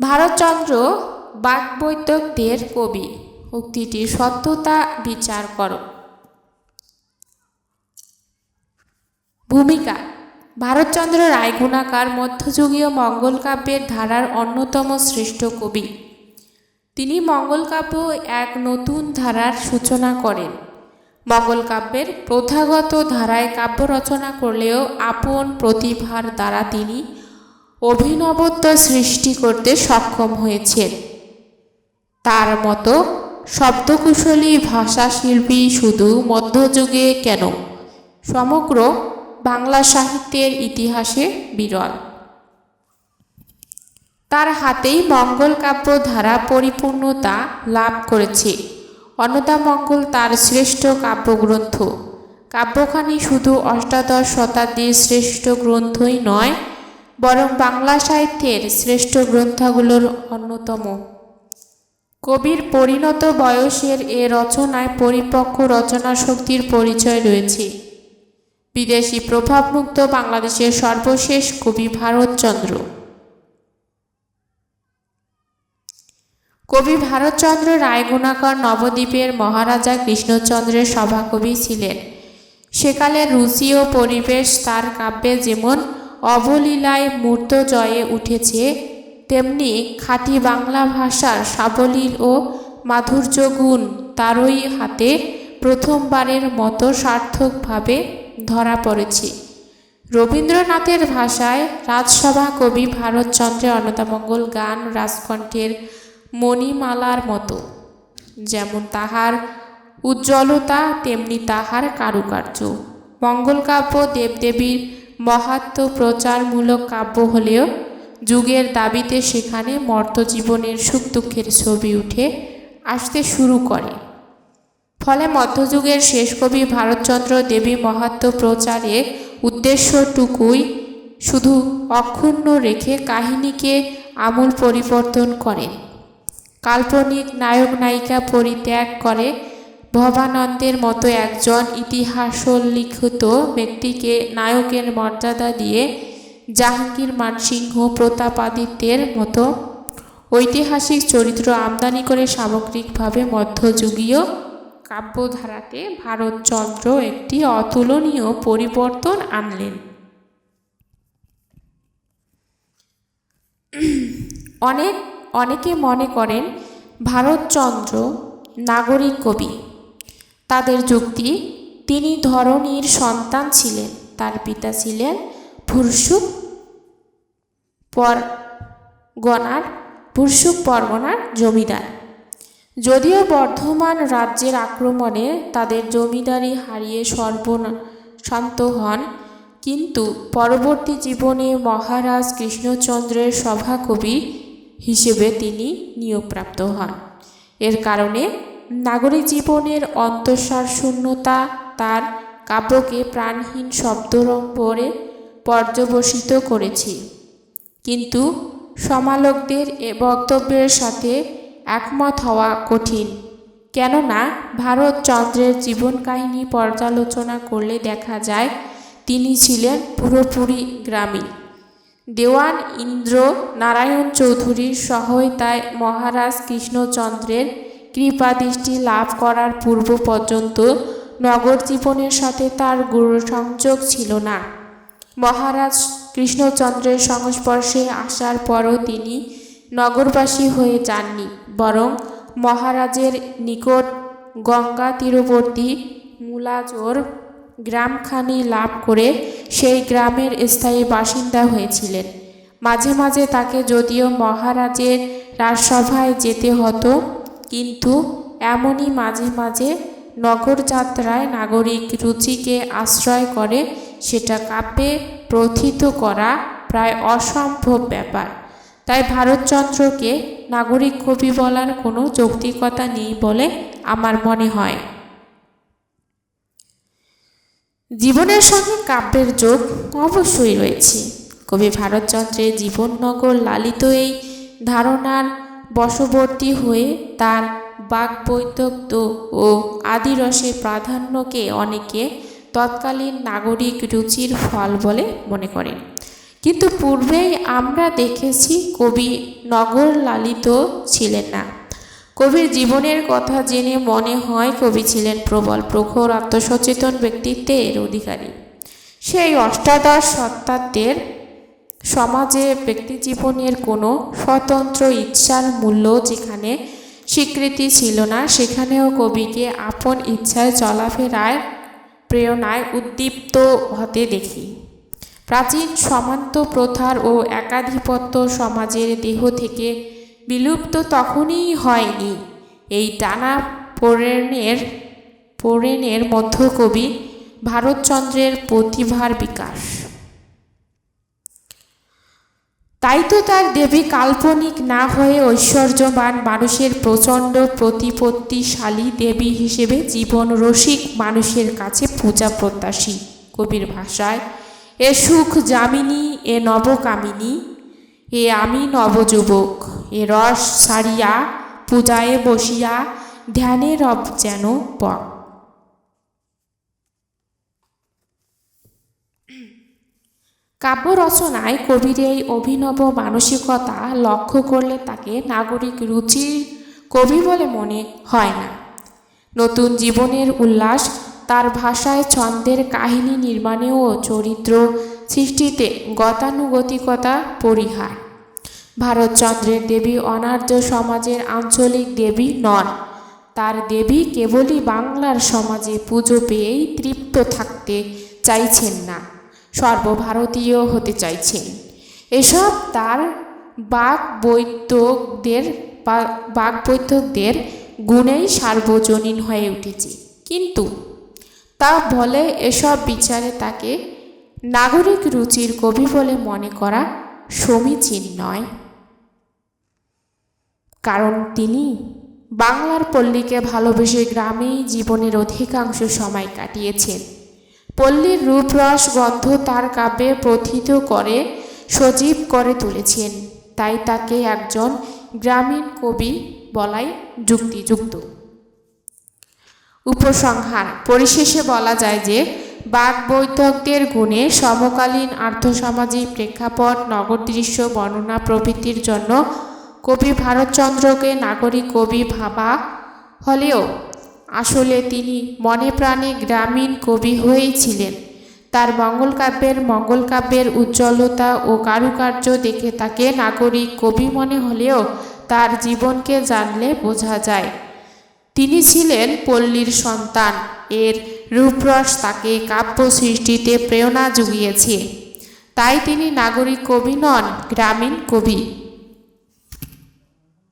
ভারতচন্দ্র বাকবৈতকদের কবি উক্তিটির সত্যতা বিচার করো। ভূমিকা, ভারতচন্দ্র রায়গুণাকার মধ্যযুগীয় মঙ্গল কাব্যের ধারার অন্যতম শ্রেষ্ঠ কবি। তিনি মঙ্গল কাব্য এক নতুন ধারার সূচনা করেন। মঙ্গল কাব্যের প্রথাগত ধারায় কাব্য রচনা করলেও আপন প্রতিভার দ্বারা তিনি অভিনবত্ব সৃষ্টি করতে সক্ষম হয়েছেন। তার মতো শব্দকুশলী ভাষাশিল্পী শুধু মধ্যযুগে কেন? সমগ্র বাংলা সাহিত্যের ইতিহাসে বিরল। তার হাতেই মঙ্গল কাব্য ধারা পরিপূর্ণতা লাভ করেছে। অন্নদামঙ্গল তার শ্রেষ্ঠ কাব্যগ্রন্থ। কাব্যখানি শুধু অষ্টাদশ শতাব্দীর শ্রেষ্ঠ গ্রন্থই নয়, বরং বাংলা সাহিত্যের শ্রেষ্ঠ গ্রন্থগুলোর অন্যতম। কবির পরিণত বয়সের এ রচনায় পরিপক্ক রচনা শক্তির পরিচয় রয়েছে। বিদেশি প্রভাবমুক্ত বাংলাদেশের সর্বশেষ কবি ভারতচন্দ্র। কবি ভারতচন্দ্র রায়গুণাকর নবদ্বীপের মহারাজা কৃষ্ণচন্দ্রের সভাকবি ছিলেন। সেকালের রুচি ও পরিবেশ তার কাব্যে যেমন অবলীলায় মূর্ত জয়ে উঠেছে, তেমনি খাঁটি বাংলা ভাষার সাবলীল ও মাধুর্য গুণ তারই হাতে প্রথমবারের মতো সার্থকভাবে ধরা পড়েছে। রবীন্দ্রনাথের ভাষায় রাজসভা কবি ভারতচন্দ্রের অন্নদামঙ্গল গান রাজকণ্ঠের মণিমালার মতো। যেমন তাহার উজ্জ্বলতা, তেমনি তাহার কারুকার্য। মঙ্গলকাব্য দেবদেবীর মহাত্ম প্রচারমূলক কাব্য হলেও যুগের দাবিতে সেখানে মর্তজীবনের সুখ দুঃখের ছবি উঠে আসতে শুরু করে। ফলে মধ্যযুগের শেষ কবি ভারতচন্দ্র দেবী মহাত্ম প্রচারে উদ্দেশ্যটুকুই শুধু অক্ষুণ্ণ রেখে কাহিনীকে আমূল পরিবর্তন করেন। কাল্পনিক নায়ক নায়িকা পরিত্যাগ করে। ভবানন্দের মতো একজন ইতিহাসোল্লিখিত ব্যক্তিকে নায়কের মর্যাদা দিয়ে জাহাঙ্গীর মানসিংহ প্রতাপাদিত্যের মতো ঐতিহাসিক চরিত্র আমদানি করে সামগ্রিকভাবে মধ্যযুগীয় কাব্যধারাতে ভারতচন্দ্র একটি অতুলনীয় পরিবর্তন আনলেন। অনেক অনেকে মনে করেন ভারতচন্দ্র নাগরিক কবি। তাদের যুক্তি, তিনি ধরণীর সন্তান ছিলেন। তার পিতা ছিলেন ভুরসুক পরগনার ভুরসুক পরগনার জমিদার। যদিও বর্ধমান রাজ্যের আক্রমণে তাদের জমিদারি হারিয়ে সর্বনা শান্ত হন, কিন্তু পরবর্তী জীবনে মহারাজ কৃষ্ণচন্দ্রের সভাকবি হিসেবে তিনি নিয়োগপ্রাপ্ত হন। এর কারণে নাগরিক জীবনের অন্তঃসার শূন্যতা তার কাব্যকে প্রাণহীন শব্দরম্বরে পর্যবসিত করেছি। কিন্তু সমালোকদের এ বক্তব্যের সাথে একমত হওয়া কঠিন, কেননা ভারতচন্দ্রের জীবন কাহিনী পর্যালোচনা করলে দেখা যায়, তিনি ছিলেন পুরোপুরি গ্রামীণ। দেওয়ান ইন্দ্র নারায়ণ চৌধুরীর সহায়তায় মহারাজ কৃষ্ণচন্দ্রের কৃপাদৃষ্টি লাভ করার পূর্ব পর্যন্ত নগর জীবনের সাথে তার গুরু সংযোগ ছিল না। মহারাজ কৃষ্ণচন্দ্রের সংস্পর্শে আসার পরও তিনি নগরবাসী হয়ে যাননি, বরং মহারাজের নিকট গঙ্গা তীরবর্তী মূলাজোর গ্রামখানি লাভ করে সেই গ্রামের স্থায়ী বাসিন্দা হয়েছিলেন। মাঝে মাঝে তাকে যদিও মহারাজের রাজসভায় যেতে হতো, কিন্তু এমনই মাঝে মাঝে নগরযাত্রায় নাগরিক রুচিকে আশ্রয় করে সেটা কাব্যে প্রথিত করা প্রায় অসম্ভব ব্যাপার। তাই ভারতচন্দ্রকে নাগরিক কবি বলার কোনো যৌক্তিকতা নেই বলে আমার মনে হয়। জীবনের সঙ্গে কাব্যের যোগ অবশ্যই রয়েছে। কবি ভারতচন্দ্রের জীবননগর লালিত এই ধারণার বশবর্তী হয়ে তার বাকবৈতক্য ও আদিরসের প্রাধান্যকে অনেকে তৎকালীন নাগরিক রুচির ফল বলে মনে করেন। কিন্তু পূর্বেই আমরা দেখেছি কবি নগর লালিত ছিলেন না। কবির জীবনের কথা জেনে মনে হয় কবি ছিলেন প্রবল, প্রখর, আত্মসচেতন ব্যক্তিত্বের অধিকারী। সেই অষ্টাদশ শতাব্দের সমাজে ব্যক্তিজীবনের কোনো স্বতন্ত্র ইচ্ছার মূল্য যেখানে স্বীকৃতি ছিল না, সেখানেও কবিকে আপন ইচ্ছায় চলাফেরায়, প্রেরণায় উদ্দীপ্ত হতে দেখি। প্রাচীন সমান্ত প্রথার ও একাধিপত্য সমাজের দেহ থেকে বিলুপ্ত তখনই হয়নি। এই টানা পোড়েনের পোড়েনের মধ্যকবি ভারতচন্দ্রের প্রতিভার বিকাশ। তাই তো তার দেবী কাল্পনিক না হয়ে ঐশ্বর্যবান মানুষের প্রচণ্ড প্রতিপত্তিশালী দেবী হিসেবে জীবন রসিক মানুষের কাছে পূজা প্রত্যাশী কবির ভাষায়, এ সুখ যামিনী, এ নবকামিনী, এ আমি নবযুবক। এ রস সারিয়া পূজায় বসিয়া ধ্যানে রব যেন বক কাব্য রচনায় কবির এই অভিনব মানসিকতা লক্ষ্য করলে তাকে নাগরিক রুচির কবি বলে মনে হয় না। নতুন জীবনের উল্লাস তার ভাষায় ছন্দের কাহিনী নির্মাণে ও চরিত্র সৃষ্টিতে গতানুগতিকতা পরিহার। ভারতচন্দ্রের দেবী অনার্য সমাজের আঞ্চলিক দেবী নন। তার দেবী কেবলই বাংলার সমাজে পুজো পেয়েই তৃপ্ত থাকতে চাইছেন না, সর্বভারতীয় হতে চাইছেন। এসব তার বাক বৈদ্যকদের বাক বৈদ্যকদের গুণেই সার্বজনীন হয়ে উঠেছে। কিন্তু তা বলে এসব বিচারে তাকে নাগরিক রুচির কবি বলে মনে করা সমীচীন নয়। কারণ তিনি বাংলার পল্লীকে ভালোবেসে গ্রামেই জীবনের অধিকাংশ সময় কাটিয়েছেন। পল্লীর রূপরস গন্ধ তার কাব্যে প্রথিত করে, সজীব করে তুলেছেন। তাই তাকে একজন গ্রামীণ কবি বলাই যুক্তিযুক্ত। উপসংহার, পরিশেষে বলা যায় যে বাকবৈতকদের গুণে সমকালীন আর্থসামাজিক প্রেক্ষাপট, নগর দৃশ্য, বর্ণনা প্রভৃতির জন্য কবি ভারতচন্দ্রকে নাগরিক কবি ভাবা হলেও আসলে তিনি মনে প্রাণে গ্রামীণ কবি হয়েই ছিলেন। তার মঙ্গলকাব্যের মঙ্গলকাব্যের উজ্জ্বলতা ও কারুকার্য দেখে তাকে নাগরিক কবি মনে হলেও তার জীবনকে জানলে বোঝা যায়। তিনি ছিলেন পল্লীর সন্তান। এর রূপরস তাকে কাব্য সৃষ্টিতে প্রেরণা জুগিয়েছে। তাই তিনি নাগরিক কবি নন, গ্রামীণ কবি।